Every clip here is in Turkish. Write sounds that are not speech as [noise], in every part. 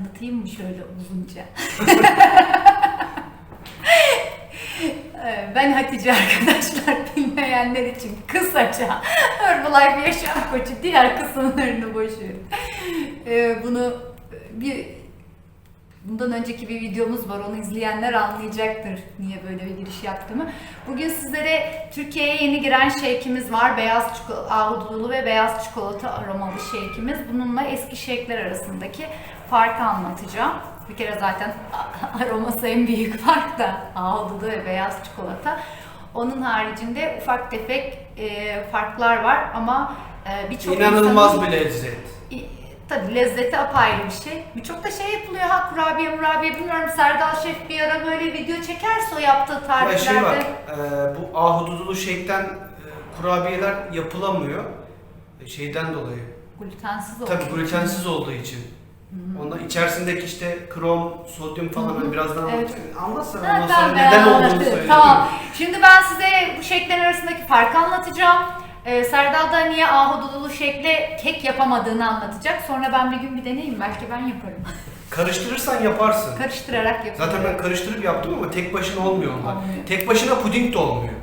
tanıtayım mı şöyle uzunca? [laughs] Ben Hatice arkadaşlar bilmeyenler için kısaca Herbalife yaşam koçu diğer kısımlarını boşverin. E, bunu bir Bundan önceki bir videomuz var. Onu izleyenler anlayacaktır niye böyle bir giriş yaptığımı. Bugün sizlere Türkiye'ye yeni giren shake'imiz var. Beyaz çikolata, ve beyaz çikolata aromalı shake'imiz. Bununla eski shake'ler arasındaki farkı anlatacağım. Bir kere zaten [laughs] aroması en büyük fark da ahududu ve beyaz çikolata. Onun haricinde ufak tefek e, farklar var ama e, birçok İnanılmaz insanın- bir lezzet. Tabii lezzeti apayrı bir şey. Birçok da şey yapılıyor ha kurabiye murabiye bilmiyorum Serdal Şef bir ara böyle video çekerse o yaptığı Ya tariflerde. şey var, e, bu ahududulu şeyden e, kurabiyeler yapılamıyor. E, şeyden dolayı. Glutensiz olduğu Tabii için. glutensiz olduğu için. Onda içerisindeki işte krom, sodyum falan hı. hani birazdan Evet. anlatacağım. Anlatsana ondan sonra neden olduğunu anlatırım. söyle. Tamam. Şimdi ben size bu şeklerin arasındaki farkı anlatacağım. Ee, Serdal da niye ahududulu şekle kek yapamadığını anlatacak. Sonra ben bir gün bir deneyeyim. Belki ben yaparım. [laughs] Karıştırırsan yaparsın. Karıştırarak yapıyorum. Zaten ben karıştırıp yaptım ama tek başına olmuyor onlar. Olmuyor. Tek başına puding de olmuyor.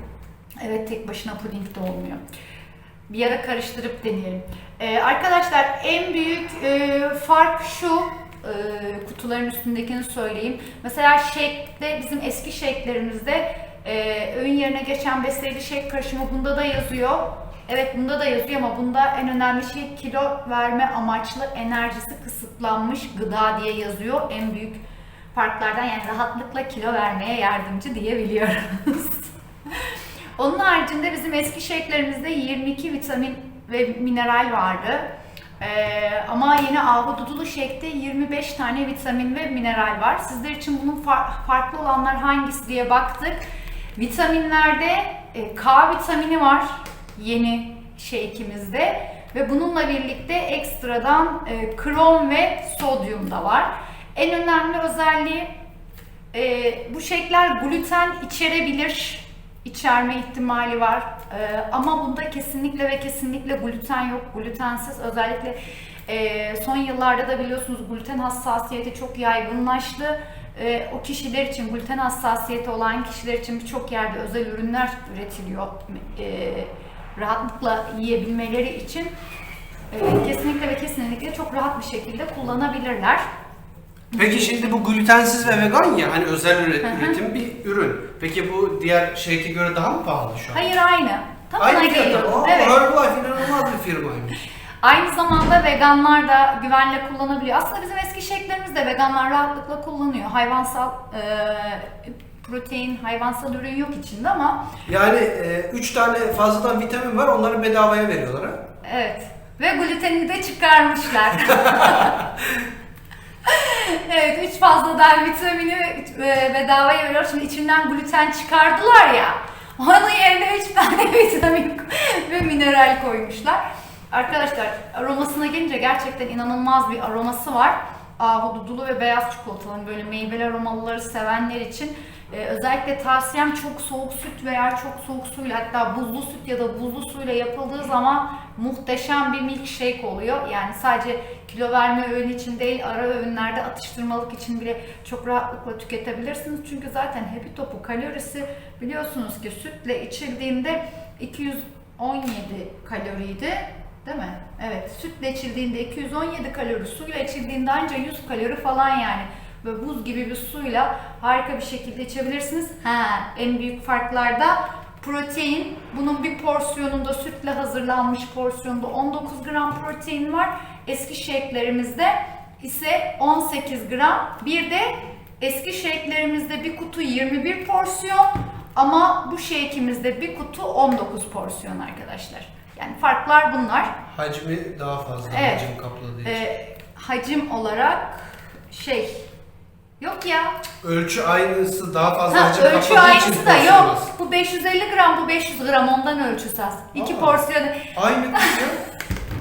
Evet tek başına puding de olmuyor. Bir ara karıştırıp deneyelim. Ee, arkadaşlar en büyük e, fark şu. e, kutuların üstündekini söyleyeyim. Mesela shake'de bizim eski shake'lerimizde e, öğün yerine geçen besleyici shake karışımı bunda da yazıyor. Evet bunda da yazıyor ama bunda en önemli şey kilo verme amaçlı enerjisi kısıtlanmış gıda diye yazıyor. En büyük farklardan yani rahatlıkla kilo vermeye yardımcı diyebiliyoruz. [laughs] Onun haricinde bizim eski shake'lerimizde 22 vitamin ve mineral vardı. Ee, ama yine ahududulu shake'te 25 tane vitamin ve mineral var. Sizler için bunun far- farklı olanlar hangisi diye baktık. Vitaminlerde e, K vitamini var yeni shake'imizde ve bununla birlikte ekstradan e, krom ve sodyum da var. En önemli özelliği e, bu şekler gluten içerebilir, içerme ihtimali var. E, ama bunda kesinlikle ve kesinlikle gluten yok, glutensiz. Özellikle e, son yıllarda da biliyorsunuz gluten hassasiyeti çok yaygınlaştı. E, o kişiler için, gluten hassasiyeti olan kişiler için birçok yerde özel ürünler üretiliyor. E, rahatlıkla yiyebilmeleri için e, kesinlikle ve kesinlikle çok rahat bir şekilde kullanabilirler. Peki şimdi bu glutensiz ve vegan ya hani özel üretim bir ürün. Peki bu diğer shake'e göre daha mı pahalı şu an? Hayır aynı. Tam ona Aynı fiyata. geliyorum. Aa, Evet. Herbalife inanılmaz bir firmaymış. [laughs] Aynı zamanda veganlar da güvenle kullanabiliyor. Aslında bizim eski şeklerimiz de veganlar rahatlıkla kullanıyor. Hayvansal e, protein, hayvansal ürün yok içinde ama Yani 3 tane fazladan vitamin var onları bedavaya veriyorlar ha. evet. Ve gluteni de çıkarmışlar. [laughs] evet, üç fazladan vitamini e, bedavaya veriyor. Şimdi içinden gluten çıkardılar ya. Onun yerine üç tane [laughs] vitamin ve mineral koymuşlar. Arkadaşlar aromasına gelince gerçekten inanılmaz bir aroması var. Ahududulu ve beyaz çikolataların böyle meyveli aromalıları sevenler için e, özellikle tavsiyem çok soğuk süt veya çok soğuk suyla hatta buzlu süt ya da buzlu suyla yapıldığı zaman muhteşem bir milkshake oluyor. Yani sadece kilo verme öğün için değil ara öğünlerde atıştırmalık için bile çok rahatlıkla tüketebilirsiniz. Çünkü zaten Happy Top'u kalorisi biliyorsunuz ki sütle içildiğinde 217 kaloriydi. Değil mi? Evet. Sütle içildiğinde 217 kalori, suyla içildiğinde ancak 100 kalori falan yani. Böyle buz gibi bir suyla harika bir şekilde içebilirsiniz. Ha, en büyük farklarda protein. Bunun bir porsiyonunda sütle hazırlanmış porsiyonda 19 gram protein var. Eski shake'lerimizde ise 18 gram. Bir de eski shake'lerimizde bir kutu 21 porsiyon ama bu shake'imizde bir kutu 19 porsiyon arkadaşlar. Yani farklar bunlar. Hacmi daha fazla Evet. hacim kapladığı için. Ee, hacim olarak şey yok ya. Ölçü aynısı daha fazla Ha, hacim ölçü kapladığı için aynısı da yok. Bu 550 gram, bu 500 gram ondan ölçüsü az. İki porsiyon. Aynı kız ya.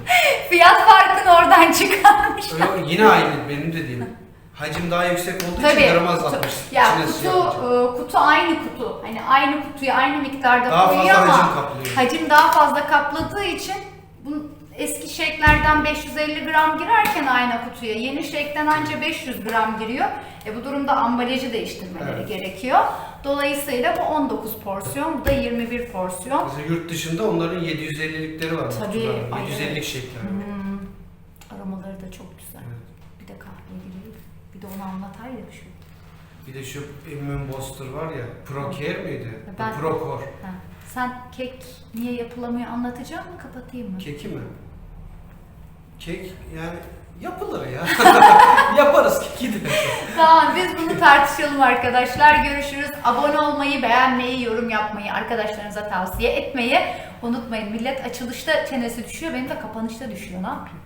[laughs] Fiyat farkını oradan çıkarmışlar. Öyle, yine aynı benim dediğim. [laughs] Hacim daha yüksek olduğu için Tabii. gram kutu- azaltmış. Ya kutu, e, kutu aynı kutu. Hani aynı kutuya aynı miktarda Daha koyuyor fazla ama hacim kaplıyor. hacim daha fazla kapladığı için bu eski shake'lerden 550 gram girerken aynı kutuya yeni shake'den anca 500 gram giriyor. E bu durumda ambalajı değiştirmeleri Evet. gerekiyor. Dolayısıyla bu 19 porsiyon, bu da 21 porsiyon. Mesela yurt dışında onların 750'likleri var. Tabii, kutularda. ay 750'lik evet. şekler. Hmm, aromaları da çok güzel. Evet. Bir de kahveli. Bir de onu anlatar ya şu. Bir de şu Immune Booster var ya, Procare miydi? Ben- Procor. Ha. Sen kek niye yapılamıyor anlatacak mı kapatayım mı? Keki mi? Kek yani yapılır ya. [laughs] Yaparız keki de. Tamam biz bunu tartışalım arkadaşlar. Görüşürüz. Abone olmayı, beğenmeyi, yorum yapmayı, arkadaşlarınıza tavsiye etmeyi unutmayın. Millet açılışta çenesi düşüyor, benim de kapanışta düşüyor. Ne yapayım?